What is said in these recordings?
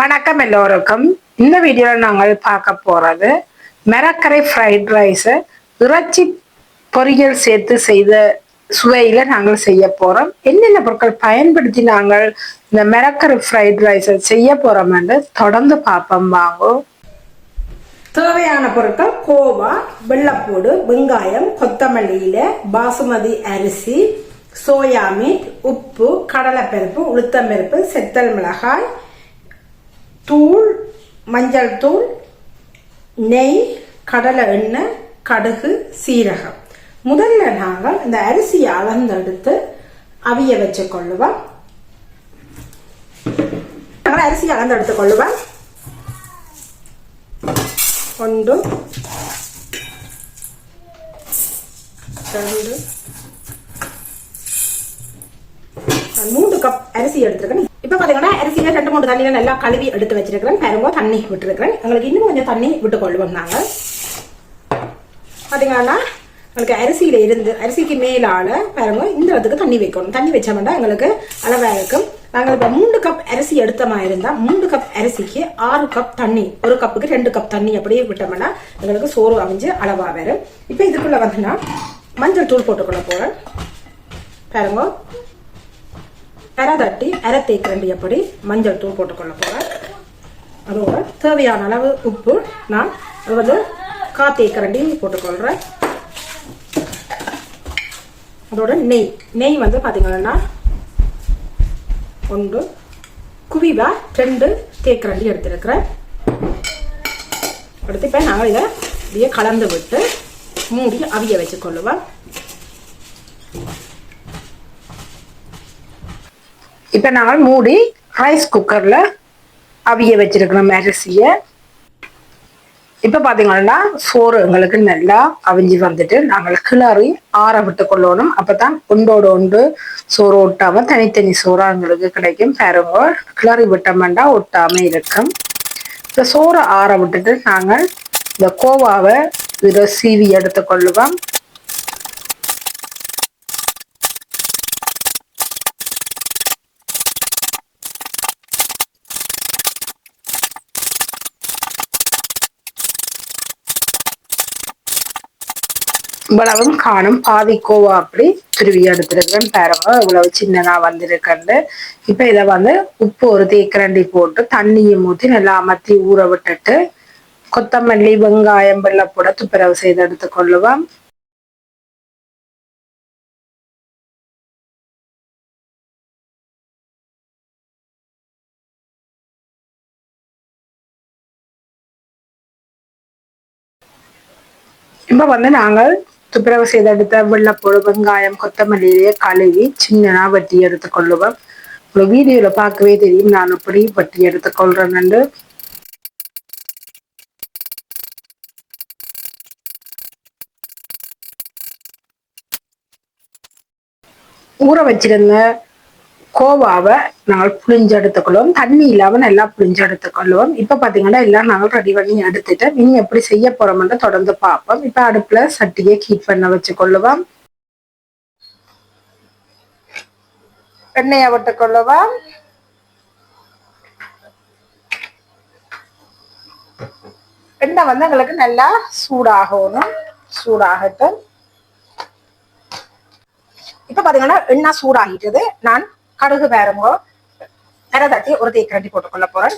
வணக்கம் எல்லோருக்கும். இந்த வீடியோவில் நாங்கள் பார்க்க போறது மெரக்கரை ஃப்ரைட் ரைஸை இறைச்சி பொரியல் சேர்த்து செய்த சுவையில் நாங்கள் செய்ய போறோம். என்னென்ன பொருட்கள் பயன்படுத்தி நாங்கள் இந்த மெரக்கரை ஃப்ரைட் ரைஸை செய்ய போகிறோம் என்று தொடர்ந்து பார்ப்போம். வாங்கும் தேவையான பொருட்கள் கோவா வெள்ளப்பூடு வெங்காயம் கொத்தமல்லியில பாசுமதி அரிசி சோயா மீட் உப்பு கடலைப்பருப்பு உளுத்தம்பருப்பு செத்தல் மிளகாய் தூள் மஞ்சள் தூள் நெய் கடலை எண்ணெய் கடுகு சீரகம். முதல்ல நாங்கள் இந்த அரிசியை அளந்தெடுத்து அவிய வச்சு கொள்ளுவோம். நாங்கள் அரிசியை அளந்தெடுத்து கொள்ளுவோம். ஒன்று ரெண்டு மூன்று கப் அரிசி எடுத்துருக்கேன். இப்போ பார்த்தீங்கன்னா அரிசியில ரெண்டு மூணு தண்ணியில நல்லா கழுவி எடுத்து வச்சிருக்கிறேன். பாருங்க தண்ணி விட்டுருக்கிறேன். எங்களுக்கு இன்னும் கொஞ்சம் தண்ணி விட்டு கொள்வோம் நாங்கள் பார்த்தீங்கன்னா எங்களுக்கு அரிசியில இருந்து அரிசிக்கு மேலான பாருங்க இந்த இடத்துக்கு தண்ணி வைக்கணும். தண்ணி வச்சோம்னா எங்களுக்கு அளவாக இருக்கும். நாங்கள் இப்போ மூணு கப் அரிசி எடுத்த மாதிரி இருந்தால் மூணு கப் அரிசிக்கு ஆறு கப் தண்ணி ஒரு கப்புக்கு ரெண்டு கப் தண்ணி அப்படியே விட்டோம்னா எங்களுக்கு சோறு அமைஞ்சு அளவாக வரும். இப்போ இதுக்குள்ள வந்துன்னா மஞ்சள் தூள் போட்டுக்கொள்ள போகிறேன் பாருங்க. அரை தட்டி அரை தேக்கரண்டி எப்படி மஞ்சள் தூள் போட்டுக்கொள்ள போகிறேன் அதோட தேவையான அளவு உப்பு நான் அதாவது வந்து கா தேக்கரண்டி போட்டுக்கொள்கிறேன் அதோட நெய். நெய் வந்து பார்த்தீங்கன்னா ஒன்று குவிவா ரெண்டு தேக்கரண்டி எடுத்திருக்கிறேன். அடுத்து இப்போ நாங்கள் இதை இப்படியே கலந்து விட்டு மூடி அவிய வச்சுக்கொள்ளுவேன். இப்போ நாங்கள் மூடி ரைஸ் குக்கர்ல அவிய வச்சிருக்கணும் அரிசியை. இப்போ பார்த்தீங்கன்னா சோறு எங்களுக்கு நல்லா அவிஞ்சு வந்துட்டு நாங்கள் கிளறி ஆற விட்டு கொள்ளணும். அப்பதான் ஒன்றோடு ஒன்று சோறு ஒட்டாம தனித்தனி சோறா எங்களுக்கு கிடைக்கும். பாருங்க கிளறி விட்டோம்னா ஒட்டாம இருக்கும். இந்த சோறு ஆற விட்டுட்டு நாங்கள் இந்த கோவாவை சீவி எடுத்துக்கொள்ளுவோம் இவ்வளவும் காணும் பாதி கோவா அப்படி துருவி எடுத்துருக்கேன் பாருங்க இவ்வளவு சின்னதா வந்திருக்கண்டு இப்ப இதை வந்து உப்பு ஒரு தேக்கரண்டி போட்டு தண்ணியை ஊற்றி நல்லா அமர்த்தி ஊற விட்டுட்டு கொத்தமல்லி வெங்காயம் வெள்ளப்பூட துப்புரவு செய்து எடுத்துக்கொள்ளுவோம் இப்ப வந்து நாங்கள் துப்புரவு செய்து எடுத்த வெள்ளப்பூடு வெங்காயம் கொத்தமல்லியிலேயே கழுவி சின்னனா வெட்டி எடுத்துக்கொள்ளுவேன் ஒரு வீடியோல பார்க்கவே தெரியும் நான் எப்படி வெட்டி எடுத்துக்கொள்றேன்னு ஊற வச்சிருந்த கோவாவை நாங்கள் புளிஞ்சு எடுத்துக்கொள்வோம் தண்ணி இல்லாம நல்லா புளிஞ்சு எடுத்துக்கொள்வோம் இப்ப பாத்தீங்கன்னா எல்லாம் நாங்கள் ரெடி பண்ணி எடுத்துட்டு இனி எப்படி செய்ய போறோம்னு தொடர்ந்து பார்ப்போம். இப்ப அடுப்புல சட்டியை ஹீட் பண்ண வச்சுக்கொள்ளுவோம். எண்ணெயை விட்டுக்கொள்ளுவோம். எண்ணெய் வந்து எங்களுக்கு நல்லா சூடாகணும். சூடாகட்டும். இப்ப பாத்தீங்கன்னா எண்ணெய் சூடாகிட்டது. நான் கடுகு வேறங்கோ அரை தட்டி ஒரு தேக்கரண்டி போட்டுக்கொள்ள போறேன்.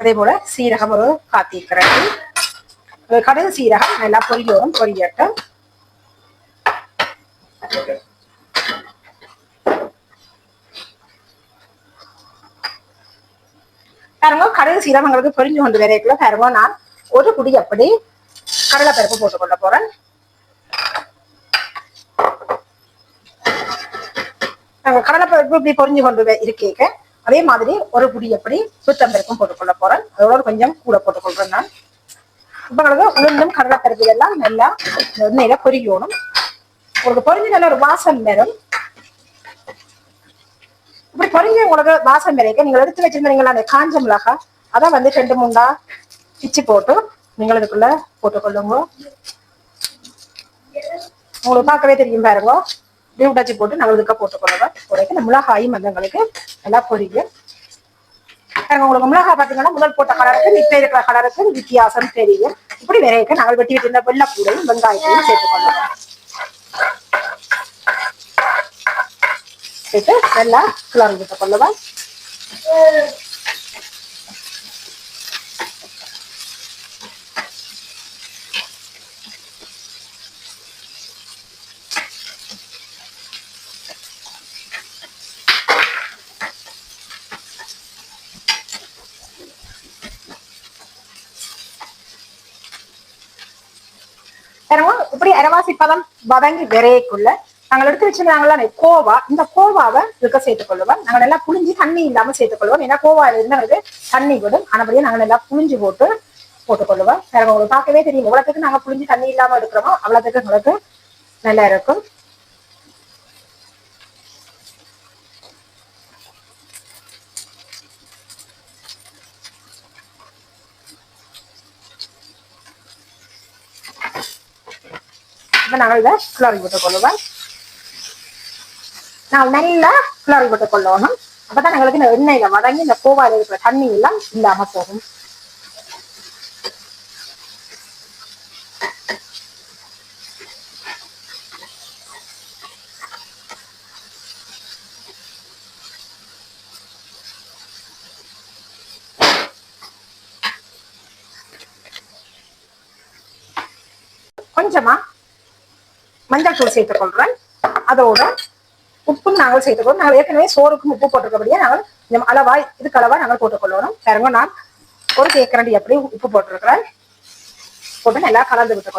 அதே போல சீரகம் ஒரு காத்தீக்கரண்டி கடுகு சீரகம் நல்லா பொரியலும் பொரியட்டும் பாருங்க கடுகு சீரகங்களுக்கு பொரிஞ்சு கொண்டு வரைக்குள்ள பாருங்க நான் ஒரு குடி அப்படி கடலைப்பருப்பு போட்டுக்கொள்ள போறேன். கடலைப்பருப்பு இப்படி பொறிஞ்சு கொண்டு இருக்கேக்க அதே மாதிரி ஒரு புடி எப்படி சுத்தம்பருப்பும் போட்டுக்கொள்ள போறேன். அதோட கொஞ்சம் கூட போட்டுக்கொள்றேன் நான். இப்போ உங்களுக்கு உளுந்தும் கடலைப்பருப்பு இதெல்லாம் நல்லா இந்த எண்ணெயில பொரியணும் உங்களுக்கு பொரிஞ்சு நல்ல ஒரு வாசம் வரும். இப்படி பொரிஞ்சு உங்களுக்கு வாசம் வரைக்கும் நீங்கள் எடுத்து வச்சிருந்தீங்களா அந்த காஞ்ச மிளகா அதான் வந்து ரெண்டு மூண்டா பிச்சு போட்டு நீங்கள் இதுக்குள்ள போட்டுக்கொள்ளுங்க. உங்களுக்கு பார்க்கவே தெரியும் பாருங்க. இப்படி போட்டு நாங்கள் இதுக்க போட்டுக்கொள்ளுவோம் உடைக்க இந்த மிளகாயும் வந்து நல்லா பொரியும் எனக்கு உங்களுக்கு மிளகா பார்த்தீங்கன்னா முதல் போட்ட கலருக்கு இப்போ இருக்கிற கலருக்கு வித்தியாசம் தெரியும் இப்படி விரைக்க நாங்கள் வெட்டி வச்சிருந்த வெள்ளப்பூடையும் வெங்காயத்தையும் சேர்த்துக்கொள்ளலாம் சேர்த்து நல்லா கிளறி விட்டுக் கொள்ளுவேன் இப்படி அரவாசி பதம் வதங்கி விரையக்குள்ள நாங்கள் எடுத்து வச்சிருந்தாங்களா கோவா இந்த கோவாவை இருக்க சேர்த்துக் கொள்ளுவோம். நாங்கள் எல்லாம் புளிஞ்சு தண்ணி இல்லாம சேர்த்துக் கொள்வோம் ஏன்னா கோவால இருந்தவருக்கு தண்ணி விடும். ஆனபடியே நாங்கள் எல்லாம் புளிஞ்சு போட்டு போட்டுக்கொள்ளுவோம் வேற உங்களுக்கு பார்க்கவே தெரியும். எவ்வளவுக்கு நாங்க புளிஞ்சு தண்ணி இல்லாம எடுக்கிறோமோ அவ்வளவுக்கு உங்களுக்கு நல்லா இருக்கும். இப்போ நாங்கள் இதை கிளறி விட்டுக் கொள்ளுவோம். நாங்கள் நல்லா கிளறி விட்டுக் கொள்ளணும். அப்பதான் எங்களுக்கு இந்த எண்ணெயில வதங்கி இந்த கோவால இருக்கிற தண்ணி எல்லாம் இல்லாம போகும். கொஞ்சமா மஞ்சள் தூள் சேர்த்துக் கொள்றேன் அதோட உப்பும் நாங்கள் சேர்த்துக்கொள்வோம் நாங்கள் ஏற்கனவே சோறுக்கும் உப்பு போட்டிருக்கபடியே நாங்கள் இந்த அளவா இதுக்கு அளவா நாங்கள் போட்டுக்கொள்ளணும் பாருங்க நான் ஒரு தேக்கரண்டி எப்படி உப்பு போட்டிருக்கிறேன். போட்டு நல்லா கலந்து விட்டுக்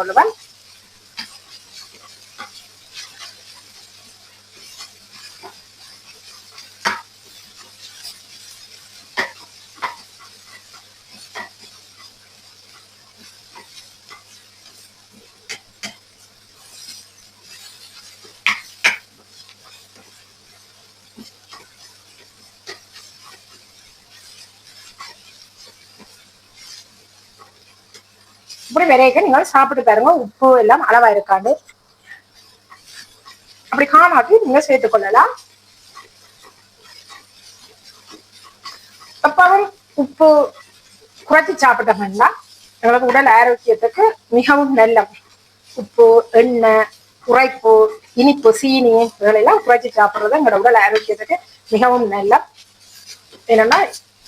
இப்படி விரைக்க நீங்கள் சாப்பிட்டு பாருங்க. உப்பு எல்லாம் அளவா இருக்காது. அப்படி காணாட்டி நீங்க சேர்த்துக் கொள்ளலாம். எப்பவும் உப்பு குறைச்சி சாப்பிட்டோம்னா எங்களுக்கு உடல் ஆரோக்கியத்துக்கு மிகவும் நல்ல உப்பு எண்ணெய் குறைப்பு இனிப்பு சீனி இதெல்லாம் குறைச்சி சாப்பிடுறது எங்களோட உடல் ஆரோக்கியத்துக்கு மிகவும் நல்ல. என்னன்னா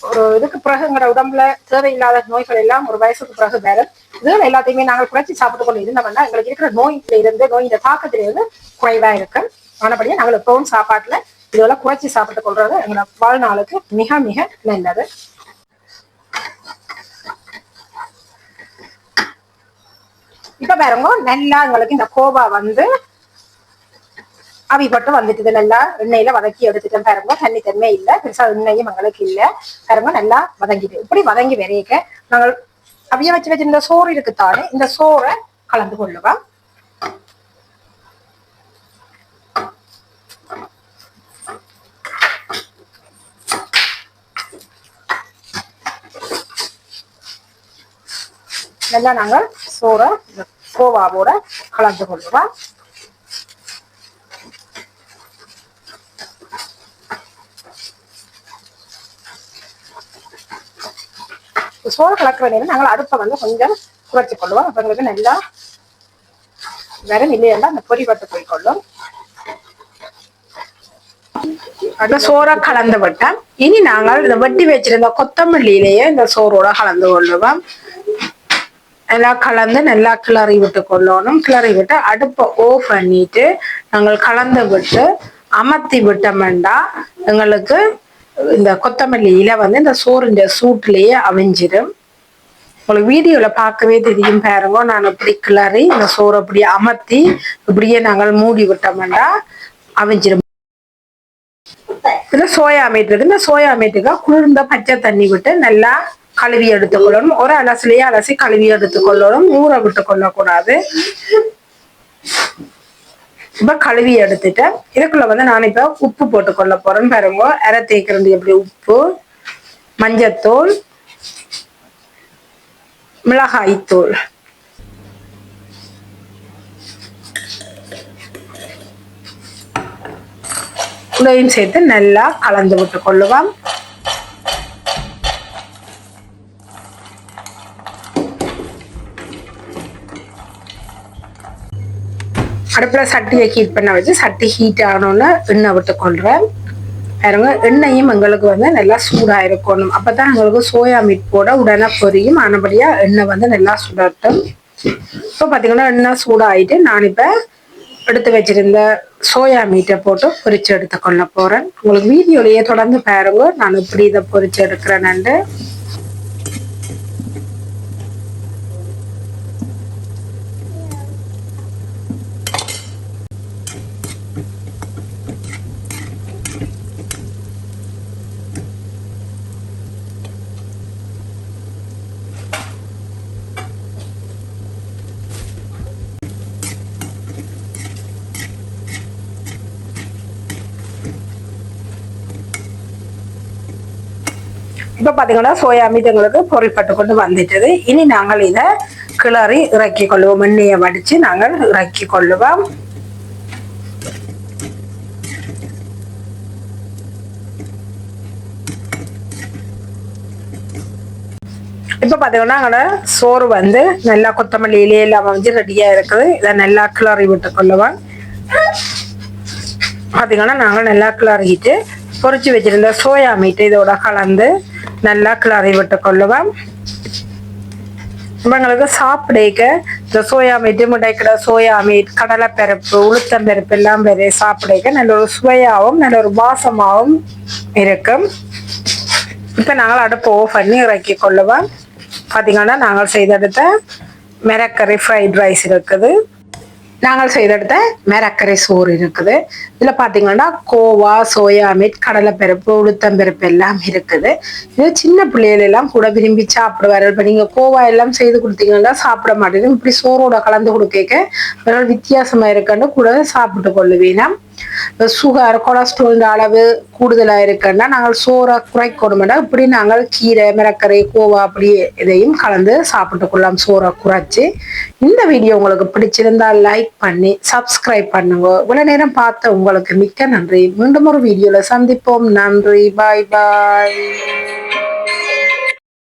ஒரு இதுக்கு பிறகு எங்களோட உடம்புல தேவையில்லாத நோய்கள் எல்லாம் ஒரு வயசுக்கு பிறகு வேற இதுகள் எல்லாத்தையுமே நாங்கள் குறைச்சி சாப்பிட்டு கொண்டு இருந்தோம்னா எங்களுக்கு இருக்கிற நோயில இருந்து நோயின் தாக்கத்திலிருந்து குறைவா இருக்கு ஆனபடியே நாங்கள் எப்பவும் சாப்பாட்டுல இதெல்லாம் குறைச்சி சாப்பிட்டு கொள்றது எங்களோட வாழ்நாளுக்கு மிக மிக நல்லது. இப்ப பாருங்க நல்லா எங்களுக்கு இந்த கோவா வந்து அவி மட்டும் வந்துட்டு நல்லா எண்ணெயில வதக்கி எடுத்துட்டேன் பாருங்க. தண்ணி தன்மை இல்ல. பெருசா எண்ணெயும் எங்களுக்கு இல்ல. பாருங்க நல்லா வதங்கிட்டு. இப்படி வதங்கி விரைக்க நாங்கள் அவிய வச்சு வச்சிருந்த சோறு இருக்குத்தானே இந்த சோறை கலந்து கொள்ளுவோம் நல்லா நாங்கள் சோறை கோவாவோட கலந்து கொள்ளுவோம் சோறு கலக்கிற நேரம் நாங்கள் அடுப்பை வந்து கொஞ்சம் குறைச்சி கொள்வோம் அப்போ எங்களுக்கு நல்லா வெறும் இல்லையெல்லாம் அந்த பொறி பட்டு போய்கொள்ளும் அந்த சோறை கலந்து விட்டேன் இனி நாங்கள் இந்த வெட்டி வச்சிருந்த கொத்தமல்லியிலேயே இந்த சோறோட கலந்து கொள்ளுவோம். நல்லா கலந்து நல்லா கிளறி விட்டு கொள்ளணும். கிளறி விட்டு அடுப்பை ஓஃப் பண்ணிட்டு நாங்கள் கலந்து விட்டு அமர்த்தி விட்டோம்னா எங்களுக்கு இந்த கொத்தமல்லி இலை வந்து இந்த சோறுஞ்ச சூட்லயே அவிஞ்சிடும் உங்களுக்கு வீடியோவில் பார்க்கவே தெரியும் பாருங்க. நான் இப்படி கிளறி இந்த சோறு அப்படி அமர்த்தி இப்படியே நாங்கள் மூடி விட்டோம்னா அவிஞ்சிடும் இதில் சோயா மீட் இருக்கு இந்த சோயா மீட்டுக்கு குளிர்ந்த பச்சை தண்ணி விட்டு நல்லா கழுவி எடுத்துக்கொள்ளணும். ஒரு அலசிலேயே அலசி கழுவி எடுத்துக்கொள்ளணும். ஊற விட்டு கொள்ளக்கூடாது இப்போ கழுவி எடுத்துட்டேன். இதுக்குள்ள வந்து நான் இப்ப உப்பு போட்டு கொள்ள போறேன். பாருங்க அரை தேய்க்கிறது எப்படி உப்பு மஞ்சத்தூள் மிளகாய் தூள். இதையும் சேர்த்து நல்லா கலந்து விட்டு கொள்ளுவோம் அடுப்பில் சட்டியை ஹீட் பண்ண வச்சு சட்டி ஹீட் ஆனோன்னு எண்ணெய் விட்டு கொள்றேன். பாருங்க எண்ணெயும் எங்களுக்கு வந்து நல்லா சூடாக இருக்கணும் அப்போ தான் எங்களுக்கு சோயா மீட் போட உடனே பொரியும். ஆனபடியாக எண்ணெய் வந்து நல்லா சுடட்டும். இப்போ பார்த்தீங்கன்னா எண்ணெய் சூடாகிட்டு நான் இப்போ எடுத்து வச்சிருந்த சோயா மீட்டை போட்டு பொரிச்சு எடுத்து கொள்ள போகிறேன் உங்களுக்கு வீடியோலையே தொடர்ந்து பாருங்க. நான் இப்படி இதை பொரிச்சு எடுக்கிறேன்னு இப்போ பார்த்தீங்கன்னா சோயா மீட் எங்களுக்கு பொறிப்பட்டு கொண்டு வந்துட்டது. இனி நாங்கள் இதை கிளறி இறக்கி கொள்ளுவோம் எண்ணெயை வடித்து நாங்கள் இறக்கி கொள்ளுவோம் இப்போ பார்த்தீங்கன்னா எங்களோட சோறு வந்து நல்லா கொத்தமல்லி இலையெல்லாம் வந்து ரெடியாக இருக்குது. இதை நல்லா கிளறி விட்டு கொள்ளுவோம் பார்த்தீங்கன்னா நாங்கள் நல்லா கிளறிட்டு பொரிச்சு வச்சிருந்த சோயா மீட் இதோட கலந்து நல்லா கிளறி விட்டு கொள்ளுவோம் இவங்களுக்கு சாப்பிடக்க இந்த சோயா மீட் முடைக்கிற சோயா மீட் கடலைப்பருப்பு உளுத்தம்பருப்பு எல்லாம் பெரிய சாப்பிடக்க நல்ல ஒரு சுவையாகவும் நல்ல ஒரு வாசமாகவும் இருக்கும். இப்போ நாங்கள் அடுப்பு ஓஃப் பண்ணி இறக்கி கொள்ளுவோம். பார்த்தீங்கன்னா நாங்கள் செய்தெடுத்த மிரக்கறி ஃப்ரைட் ரைஸ் இருக்குது. நாங்கள் செய்தெடுத்த மேரக்கரை சோறு இருக்குது. இதில் பார்த்தீங்கன்னா கோவா சோயா மீட் கடலைப்பருப்பு உளுத்தம்பருப்பு எல்லாம் இருக்குது. இது சின்ன பிள்ளைகள் எல்லாம் கூட விரும்பி சாப்பிடுவார்கள். இப்போ நீங்கள் கோவா எல்லாம் செய்து கொடுத்தீங்கன்னா சாப்பிட மாட்டேங்குது இப்படி சோறோட கலந்து கொடுக்க வித்தியாசமாக இருக்குன்னு கூட சாப்பிட்டு கொள்ளுவீனா சுகர் கொலஸ்ட்ரால் அளவு கூடுதலாக இருக்குன்னா நாங்கள் சோறை குறைக்கணும்னா இப்படி நாங்கள் கீரை மிரக்கரை கோவா அப்படி இதையும் கலந்து சாப்பிட்டு கொள்ளலாம் சோறை குறைச்சி. இந்த வீடியோ உங்களுக்கு பிடிச்சிருந்தா லைக் பண்ணி சப்ஸ்கிரைப் பண்ணுங்க. இவ்வளவு நேரம் பார்த்த உங்களுக்கு மிக்க நன்றி. மீண்டும் ஒரு வீடியோல சந்திப்போம். நன்றி. பாய் பாய்